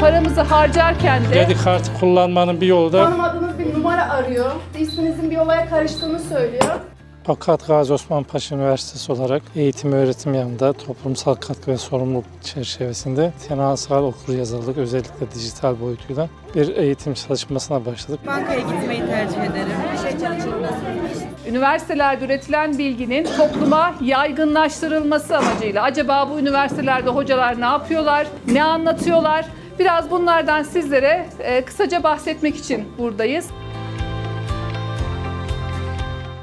paramızı harcarken de Kredi kartı kullanmanın bir yolu da Tanımadığınız bir numara arıyor. İsminizin bir olaya karıştığını söylüyor. Fakat Gazi Osman Paşa Üniversitesi olarak eğitim öğretim yanında toplumsal katkı ve sorumluluk çerçevesinde finansal okuryazarlık özellikle dijital boyutuyla bir eğitim çalışmasına başladık. Bankaya gitmeyi tercih ederim. üniversitelerde üretilen bilginin topluma yaygınlaştırılması amacıyla acaba bu üniversitelerde hocalar ne yapıyorlar, ne anlatıyorlar? Biraz bunlardan sizlere e, kısaca bahsetmek için buradayız.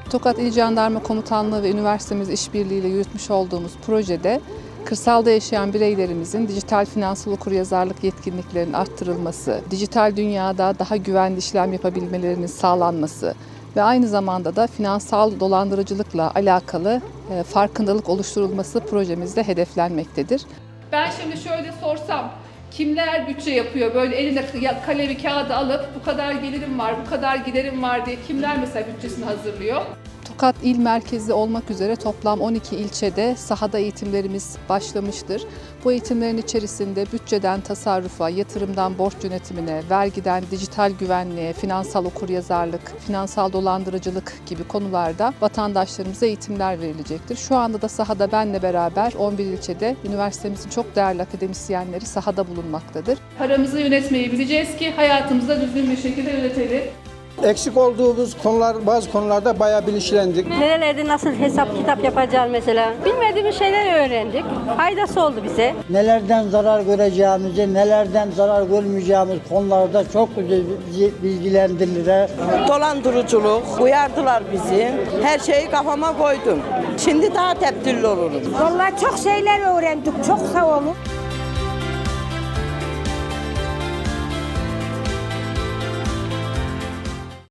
Tokat İl Jandarma Komutanlığı ve üniversitemiz işbirliğiyle yürütmüş olduğumuz projede kırsalda yaşayan bireylerimizin dijital finansal okuryazarlık yetkinliklerinin arttırılması, dijital dünyada daha güvenli işlem yapabilmelerinin sağlanması ve aynı zamanda da finansal dolandırıcılıkla alakalı e, farkındalık oluşturulması projemizde hedeflenmektedir. Ben şimdi şöyle sorsam, kimler bütçe yapıyor böyle eline kalemi kağıdı alıp bu kadar gelirim var, bu kadar giderim var diye kimler mesela bütçesini hazırlıyor? Tokat il merkezi olmak üzere toplam 12 ilçede sahada eğitimlerimiz başlamıştır. Bu eğitimlerin içerisinde bütçeden tasarrufa, yatırımdan borç yönetimine, vergiden dijital güvenliğe, finansal okuryazarlık, finansal dolandırıcılık gibi konularda vatandaşlarımıza eğitimler verilecektir. Şu anda da sahada benle beraber 11 ilçede üniversitemizin çok değerli akademisyenleri sahada bulunmaktadır. Paramızı yönetmeyi bileceğiz ki hayatımızda düzgün bir şekilde yönetelim. Eksik olduğumuz konular bazı konularda bayağı bilinçlendik. Nerelerde nasıl hesap kitap yapacağız mesela. Bilmediğimiz şeyler öğrendik. Faydası oldu bize. nelerden zarar göreceğimizi, nelerden zarar görmeyeceğimiz konularda çok güzel bizi bilgilendirdiler. Dolandırıcılık, uyardılar bizi. Her şeyi kafama koydum. Şimdi daha tepkili olurum. Vallahi çok şeyler öğrendik. Çok sağ olun.